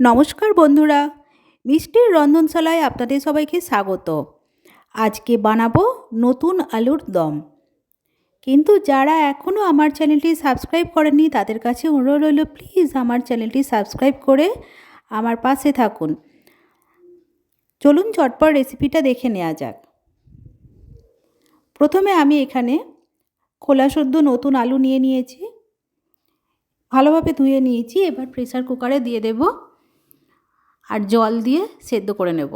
নমস্কার বন্ধুরা, মিষ্টির রন্ধনশালায় আপনাদের সবাইকে স্বাগত। আজকে বানাবো নতুন আলুর দম। কিন্তু যারা এখনও আমার চ্যানেলটি সাবস্ক্রাইব করেননি, তাদের কাছে অনুরোধ রইল, প্লিজ আমার চ্যানেলটি সাবস্ক্রাইব করে আমার পাশে থাকুন। চলুন চটপট রেসিপিটা দেখে নেওয়া যাক। প্রথমে আমি এখানে খোলা সদ্য নতুন আলু নিয়ে নিয়েছি। ভালোভাবে ধুয়ে নিয়েছি, এবার প্রেসার কুকারে দিয়ে দেব আর জল দিয়ে সেদ্ধ করে নেব।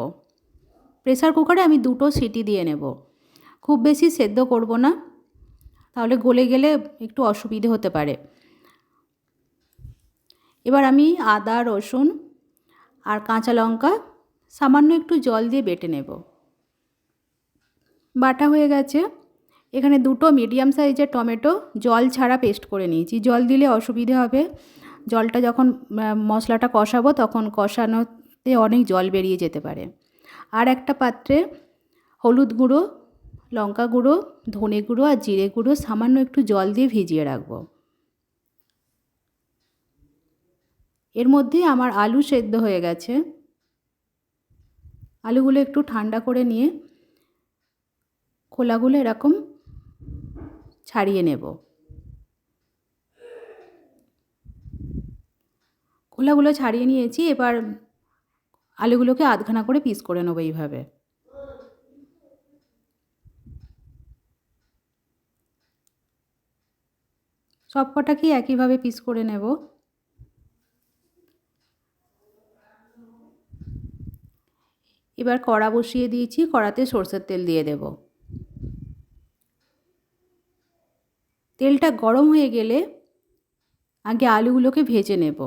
প্রেসার কুকারে আমি দুটো সিটি দিয়ে নেব। খুব বেশি সেদ্ধ করব না, তাহলে গলে গেলে একটু অসুবিধে হতে পারে। এবার আমি আদা, রসুন আর কাঁচা লঙ্কা সামান্য একটু জল দিয়ে বেটে নেব। বাটা হয়ে গেছে। এখানে দুটো মিডিয়াম সাইজের টমেটো জল ছাড়া পেস্ট করে নিয়েছি। জল দিলে অসুবিধে হবে। জলটা যখন মশলাটা কষাবো তখন কষানোতে অনেক জল বেরিয়ে যেতে পারে। আর একটা পাত্রে হলুদ গুঁড়ো, লঙ্কা গুঁড়ো, ধনে গুঁড়ো আর জিরে গুঁড়ো সামান্য একটু জল দিয়ে ভিজিয়ে রাখব। এর মধ্যে আমার আলু সেদ্ধ হয়ে গেছে। আলুগুলো একটু ঠান্ডা করে নিয়ে খোলাগুলো এরকম ছাড়িয়ে নেব। খোলাগুলো ছাড়িয়ে নিয়েছি, এবার আলুগুলোকে আধখানা করে পিস করে নেব এইভাবে। সব কটাকেই একইভাবে পিস করে নেব। এবার কড়া বসিয়ে দিয়েছি, কড়াতে সর্ষের তেল দিয়ে দেব। তেলটা গরম হয়ে গেলে আগে আলুগুলোকে ভেজে নেব।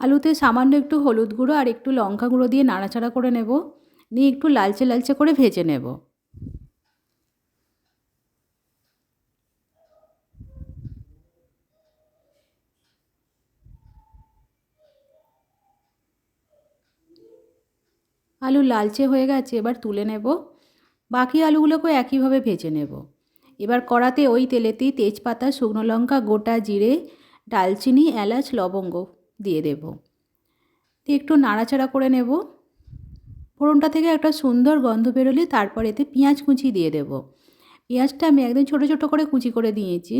আলুতে সামান্য একটু হলুদ গুঁড়ো আর একটু লঙ্কা গুঁড়ো দিয়ে নাড়াচাড়া করে নেব। নিয়ে একটু লালচে লালচে করে ভেজে নেব। আলু লালচে হয়ে গেছে, এবার তুলে নেব। বাকি আলুগুলোকেও একইভাবে ভেজে নেব। এবার কড়াতে ওই তেলেতেই তেজপাতা, শুকনো লঙ্কা, গোটা জিরে, ডালচিনি, এলাচ, লবঙ্গ দিয়ে দেব। দিয়ে একটু নাড়াচাড়া করে নেব। ফোড়নটা থেকে একটা সুন্দর গন্ধ বেরোলে তারপর এতে পেঁয়াজ কুচি দিয়ে দেব। পেঁয়াজটা আমি একদম ছোটো ছোটো করে কুচি করে দিয়েছি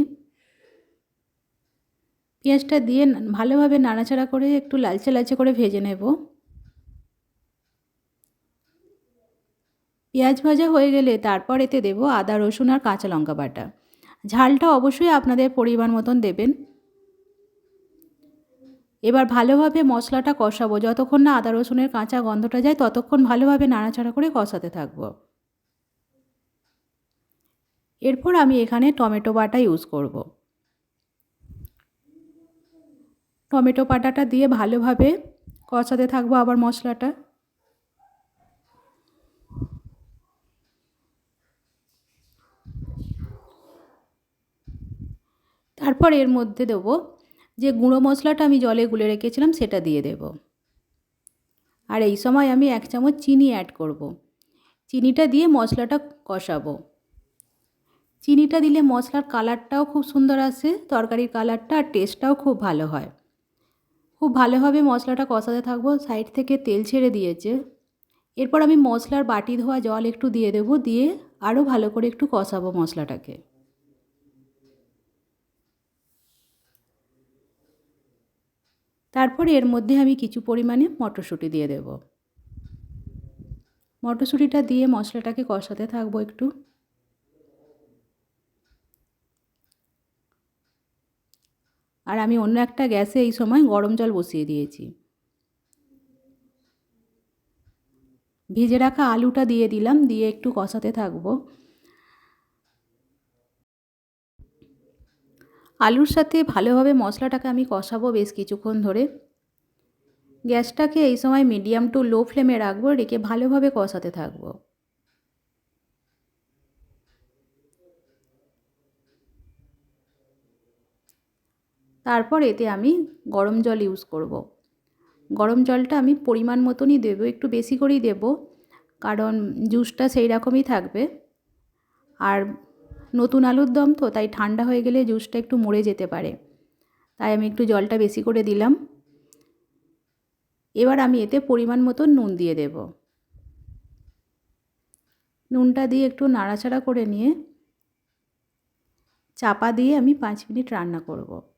পেঁয়াজটা দিয়ে ভালোভাবে নাড়াচাড়া করে একটু লালচে লালচে করে ভেজে নেব। পেঁয়াজ ভাজা হয়ে গেলে তারপর এতে দেবো আদা, রসুন আর কাঁচা লঙ্কা বাটা। ঝালটা অবশ্যই আপনাদের পরিমাণ মতন দেবেন। এবার ভালোভাবে মশলাটা কষাবো। যতক্ষণ না আদা রসুনের কাঁচা গন্ধটা যায়, ততক্ষণ ভালোভাবে নাড়াচাড়া করে কষাতে থাকব। এরপর আমি এখানে টমেটো বাটা ইউজ করব। টমেটো বাটাটা দিয়ে ভালোভাবে কষাতে থাকব আবার মশলাটা। তারপর এর মধ্যে দেবো যে গুঁড়ো মশলাটা আমি জলে গুলে রেখেছিলাম সেটা দিয়ে দেব। আর এই সময় আমি এক চামচ চিনি অ্যাড করব। চিনিটা দিয়ে মশলাটা কষাবো। চিনিটা দিলে মশলার কালারটাও খুব সুন্দর আসে, তরকারির কালারটা আর টেস্টটাও খুব ভালো হয়। খুব ভালোভাবে মশলাটা কষাতে থাকব সাইড থেকে তেল ছেড়ে দিয়েছে। এরপর আমি মশলার বাটি ধোয়া জল একটু দিয়ে দেবো, দিয়ে আরও ভালো করে একটু কষাবো মশলাটাকে। তারপরে এর মধ্যে আমি কিছু পরিমাণে মটরশুঁটি দিয়ে দেব। মটরশুঁটিটা দিয়ে মশলাটাকে কষাতে থাকব একটু। আর আমি অন্য একটা গ্যাসে এই সময় গরম জল বসিয়ে দিয়েছি। ভেজে রাখা আলুটা দিয়ে দিলাম, দিয়ে একটু কষাতে থাকব। আলুর সাথে ভালোভাবে মশলাটাকে আমি কষাবো বেশ কিছুক্ষণ ধরে। গ্যাসটাকে এই সময় মিডিয়াম টু লো ফ্লেমে রাখব, রেখে ভালোভাবে কষাতে থাকব। তারপর এতে আমি গরম জল ইউজ করব। গরম জলটা আমি পরিমাণ মতনই দেবো, একটু বেশি করেই দেব, কারণ জুসটা সেই রকমই থাকবে। আর নতুন আলুর দম তো, তাই ঠান্ডা হয়ে গেলে জুসটা একটু মরে যেতে পারে। তাই আমি একটু জলটা বেশি করে দিলাম। এবার আমি এতে পরিমাণ মতো নুন দিয়ে দেব। নুনটা দিয়ে একটু নাড়াচাড়া করে নিয়ে চাপা দিয়ে আমি পাঁচ মিনিট রান্না করব।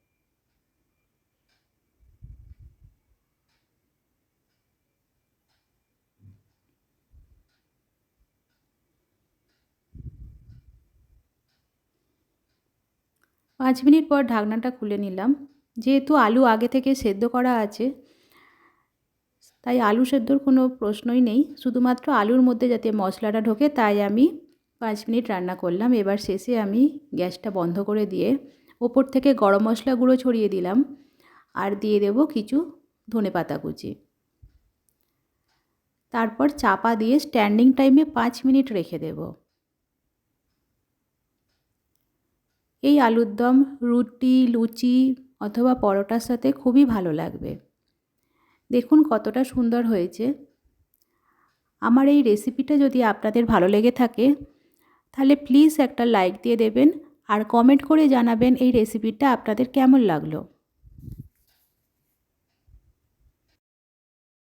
পাঁচ মিনিট পর ঢাকনাটা খুলে নিলাম। যেহেতু আলু আগে থেকে সেদ্ধ করা আছে, তাই আলু সেদ্ধর কোনো প্রশ্নই নেই। শুধুমাত্র আলুর মধ্যে যাতে মশলাটা ঢোকে, তাই আমি পাঁচ মিনিট রান্না করলাম। এবার শেষে আমি গ্যাসটা বন্ধ করে দিয়ে ওপর থেকে গরম মশলা গুঁড়ো ছড়িয়ে দিলাম আর দিয়ে দেব কিছু ধনে পাতা কুচি। তারপর চাপা দিয়ে স্ট্যান্ডিং টাইমে পাঁচ মিনিট রেখে দেব। এই আলুর দম, রুটি, লুচি অথবা পরোটার সাথে খুবই ভালো লাগবে। দেখুন কতটা সুন্দর হয়েছে। আমার এই রেসিপিটা যদি আপনাদের ভালো লেগে থাকে, তাহলে প্লিজ একটা লাইক দিয়ে দেবেন আর কমেন্ট করে জানাবেন এই রেসিপিটা আপনাদের কেমন লাগল।